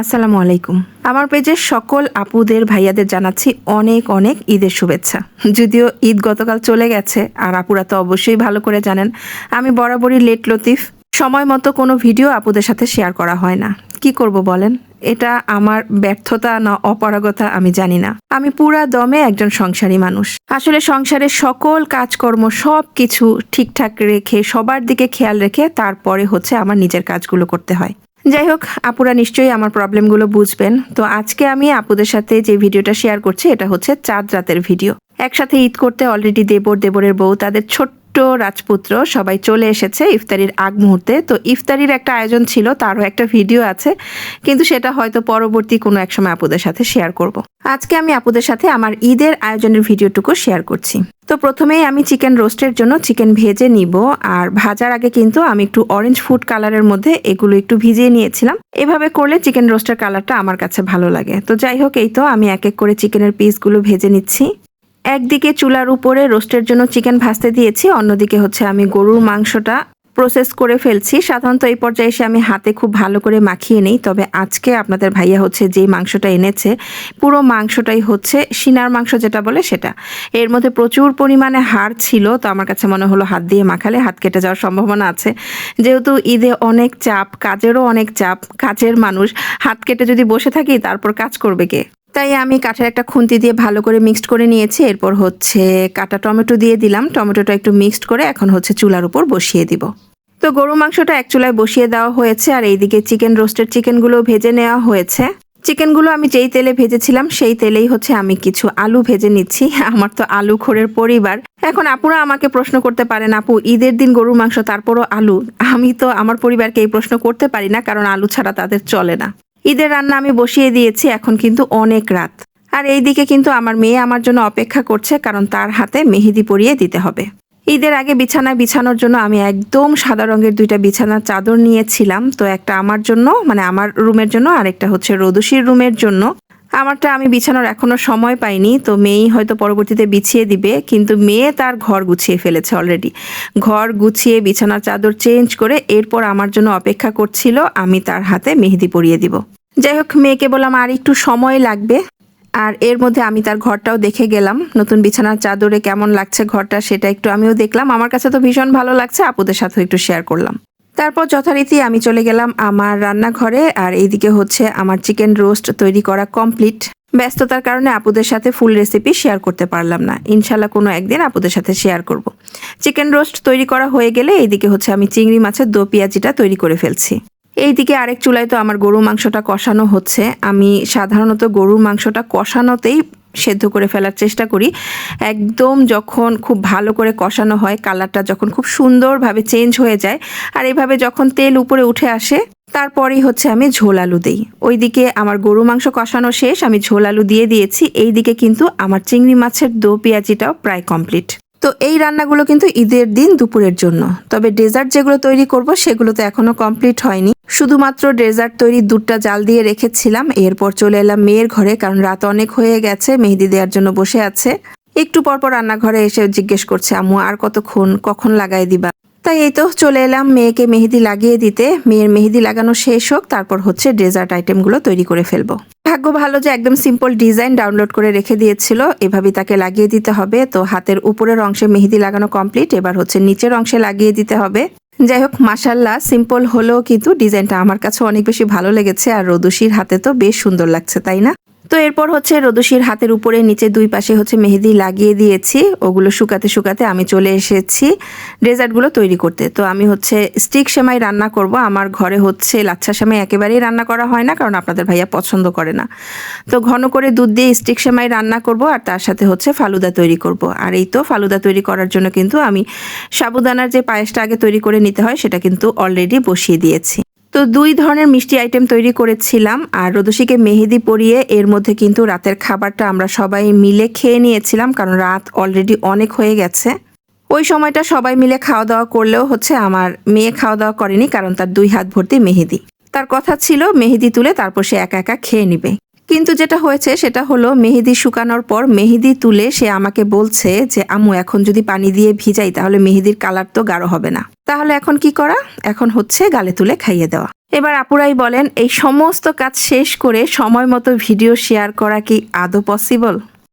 আসসালামু আলাইকুম। আমার পেজের সকল আপুদের, ভাইয়াদের জানাচ্ছি অনেক অনেক ঈদের শুভেচ্ছা। যদিও ঈদ গতকাল চলে গেছে, আর আপুরা তো অবশ্যই ভালো করে জানেন, আমি বরাবরই লেট লতিফ। সময় মতো কোনো ভিডিও আপুদের সাথে শেয়ার করা হয় না। কি করব বলেন? এটা আমার ব্যর্থতা না অপারগতা আমি জানি না। আমি পুরা দমে একজন সংসারী মানুষ। আসলে সংসারের সকল কাজকর্ম সব কিছু ঠিকঠাক রেখে, সবার দিকে খেয়াল রেখে তারপরে হচ্ছে আমার নিজের কাজগুলো করতে হয়। যাই হোক আপুরা নিশ্চয়ই আমার প্রবলেমগুলো বুঝবেন। তো আজকে আমি আপুদের সাথে যে ভিডিওটা শেয়ার করছি, এটা হচ্ছে চাঁদ রাতের ভিডিও। একসাথে ঈদ করতে অলরেডি দেবর দেবরের বউ, তাদের ছোট্ট রাজপুত্র সবাই চলে এসেছে ইফতারির আগ মুহূর্তে। তো ইফতারির একটা আয়োজন ছিল, তারও একটা ভিডিও আছে। কিন্তু সেটা হয়তো পরবর্তী কোনো এক সময় আপুদের সাথে শেয়ার করব। আজকে আমি আপুদের সাথে আমার ঈদের আয়োজনের ভিডিওটুকু শেয়ার করছি। তো প্রথমেই আমি চিকেন রোস্টের জন্য চিকেন ভেজে নিব। আর ভাজার আগে কিন্তু আমি একটু অরেঞ্জ ফুড কালারের মধ্যে এগুলো একটু ভিজিয়ে নিয়েছিলাম। এভাবে করলে চিকেন রোস্টের কালারটা আমার কাছে ভালো লাগে। তো যাই হোক, এই তো আমি এক এক করে চিকেনের পিসগুলো ভেজে নিচ্ছি। একদিকে চুলার উপরে রোস্টের জন্য চিকেন ভাজতে দিয়েছি, অন্যদিকে হচ্ছে আমি গরুর মাংসটা প্রসেস করে ফেলছি। সাধারণত এই পর্যায়ে এসে আমি হাতে খুব ভালো করে মাখিয়ে নিই, তবে আজকে আপনাদের ভাইয়া হচ্ছে যেই মাংসটা এনেছে, পুরো মাংসটাই হচ্ছে সিনার মাংস যেটা বলে সেটা। এর মধ্যে প্রচুর পরিমাণে হাড় ছিল, তো আমার কাছে মনে হলো হাত দিয়ে মাখালে হাত কেটে যাওয়ার সম্ভাবনা আছে। যেহেতু ঈদে অনেক চাপ, কাজেরও অনেক চাপ, কাজের মানুষ হাত কেটে যদি বসে থাকি, তারপর কাজ করবে কে? তাই আমি কাঠের একটা খুন্তি দিয়ে ভালো করে মিক্সড করে নিয়েছি। এরপর হচ্ছে কাটা টমেটো দিয়ে দিলাম। টমেটোটা একটু মিক্সড করে এখন হচ্ছে চুলার উপর বসিয়ে দিব। তো গরু মাংসটা এক চুলায় বসিয়ে দেওয়া হয়েছে আর এইদিকে চিকেন রোস্টেড চিকেনগুলো ভেজে নেওয়া হয়েছে। চিকেনগুলো আমি যেই তেলে ভেজেছিলাম, সেই তেলেই হচ্ছে আমি কিছু আলু ভেজে নিচ্ছি। আমার তো আলু খোরের পরিবার। এখন আপুরা আমাকে প্রশ্ন করতে পারেন, আপু, ঈদের দিন গরুর মাংস, তারপরও আলু? আমি তো আমার পরিবারকে এই প্রশ্ন করতে পারি না, কারণ আলু ছাড়া তাদের চলে না। ঈদের রান্না আমি বসিয়ে দিয়েছি, এখন কিন্তু অনেক রাত। আর এইদিকে কিন্তু আমার মেয়ে আমার জন্য অপেক্ষা করছে, কারণ তার হাতে মেহেদি পরিয়ে দিতে হবে। ঈদের আগে বিছানায় বিছানোর জন্য আমি একদম সাদা রঙের দুইটা বিছানার চাদর নিয়েছিলাম। তো একটা আমার জন্য মানে আমার রুমের জন্য আরেকটা হচ্ছে রোদুশির রুমের জন্য। আমারটা আমি বিছানোর এখনও সময় পাইনি, তো মেয়েই হয়তো পরবর্তীতে বিছিয়ে দিবে, কিন্তু মেয়ে তার ঘর গুছিয়ে ফেলেছে অলরেডি ঘর গুছিয়ে বিছানার চাদর চেঞ্জ করে এরপর আমার জন্য অপেক্ষা করছিল, আমি তার হাতে মেহেদি পরিয়ে দিব। যাই হোক, মেয়েকে বললাম, আর একটু সময় লাগবে। আর এর মধ্যে আমি তার ঘরটাও দেখে গেলাম। নতুন বিছানার চাদরে কেমন লাগছে ঘরটা সেটা একটু আমিও দেখলাম। আমার কাছে তো ভীষণ ভালো লাগছে, আপুদের সাথেও একটু শেয়ার করলাম। তারপর যথারীতি আমি চলে গেলাম আমার রান্নাঘরে, আর এইদিকে হচ্ছে আমার চিকেন রোস্ট তৈরি করা কমপ্লিট ব্যস্ততার কারণে আপুদের সাথে ফুল রেসিপি শেয়ার করতে পারলাম না। ইনশাল্লাহ কোনো একদিন আপুদের সাথে শেয়ার করব। চিকেন রোস্ট তৈরি করা হয়ে গেলে এইদিকে হচ্ছে আমি চিংড়ি মাছের দো পেঁয়াজিটা তৈরি করে ফেলছি। এইদিকে আরেক চুলায় তো আমার গরুর মাংসটা কষানো হচ্ছে। আমি সাধারণত গরুর মাংসটা কষানোতেই সেদ্ধ করে ফেলার চেষ্টা করি। একদম যখন খুব ভালো করে কষানো হয়, কালারটা যখন খুব সুন্দরভাবে চেঞ্জ হয়ে যায় আর এইভাবে যখন তেল উপরে উঠে আসে, তারপরেই হচ্ছে আমি ঝোল আলু দিই। ওইদিকে আমার গরু মাংস কষানো শেষ, আমি ঝোল আলু দিয়ে দিয়েছি। এইদিকে কিন্তু আমার চিংড়ি মাছের দো পেঁয়াজিটাও প্রায় কমপ্লিট। তো এই রান্নাগুলো কিন্তু ঈদের দিন দুপুরের জন্য। তবে ডেজার্ট যেগুলো তৈরি করব সেগুলো তো এখনও কমপ্লিট হয়নি। শুধুমাত্র ডেজার্ট তৈরি দুধটা জাল দিয়ে রেখেছিলাম। এরপর চলে এলাম মেয়ের ঘরে কারণ রাত অনেক হয়ে গেছে, মেহেদি দেওয়ার জন্য বসে আছে। একটু পরপর রান্নাঘরে এসে জিজ্ঞেস করছে, আম্মু, আর কতক্ষণ, কখন লাগাই দিবা? তাই এই তো চলে এলাম মেয়েকে মেহেদি লাগিয়ে দিতে। মেয়ের মেহেদি লাগানো শেষ হোক, তারপর হচ্ছে ডেজার্ট আইটেমগুলো তৈরি করে ফেলব। ভাগ্য ভালো যে একদম সিম্পল ডিজাইন ডাউনলোড করে রেখে দিয়েছিল। এভাবেই তাকে লাগিয়ে দিতে হবে। তো হাতের উপরের অংশে মেহেদি লাগানো কমপ্লিট এবার হচ্ছে নিচের অংশে লাগিয়ে দিতে হবে। যাই হোক মাসাল্লাহ সিম্পল হলেও কিন্তু ডিজাইনটা আমার কাছে অনেক বেশি ভালো লেগেছে। আর রদুশির হাতে তো বেশ সুন্দর লাগছে, তাই না? তো এরপর হচ্ছে রদুশির হাতের উপরে নিচে দুই পাশে হচ্ছে মেহেদি লাগিয়ে দিয়েছি। ওগুলো শুকাতে শুকাতে আমি চলে এসেছি ডেজার্টগুলো তৈরি করতে। তো আমি হচ্ছে স্টিক সেমাই রান্না করব। আমার ঘরে হচ্ছে লাচ্ছা সেমাই একেবারেই রান্না করা হয় না, কারণ আপনাদের ভাইয়া পছন্দ করে না। তো ঘন করে দুধ দিয়ে স্টিক সেমাই রান্না করব আর তার সাথে হচ্ছে ফালুদা তৈরি করব। আর এই তো ফালুদা তৈরি করার জন্য কিন্তু আমি সাবুদানার যে পায়েসটা আগে তৈরি করে নিতে হয়, সেটা কিন্তু অলরেডি বসিয়ে দিয়েছি। তো দুই ধরনের মিষ্টি আইটেম তৈরি করেছিলাম, আর রদুষিকে মেহেদি পরিয়ে এর মধ্যে কিন্তু রাতের খাবারটা আমরা সবাই মিলে খেয়ে নিয়েছিলাম, কারণ রাত অলরেডি অনেক হয়ে গেছে। ওই সময়টা সবাই মিলে খাওয়া দাওয়া করলেও হচ্ছে আমার মেয়ে খাওয়া দাওয়া করেনি, কারণ তার দুই হাত ভর্তি মেহেদি। তার কথা ছিল, মেহেদি তুলে তারপর সে একা একা খেয়ে নিবে। কিন্তু যেটা হয়েছে সেটা হলো, মেহেদি শুকানোর পর মেহেদি তুলে সে আমাকে বলছে যে আমু এখন যদি পানি দিয়ে ভিজাই তাহলে মেহেদির কালার তো গাঢ় হবে না। তাহলে এখন কি করা? এখন হচ্ছে গালে তুলে খাইয়ে দেওয়া। এবার আপুরাই বলেন, এই সমস্ত কাজ শেষ করে সময় মতো ভিডিও শেয়ার করা কি আদৌ পসিবল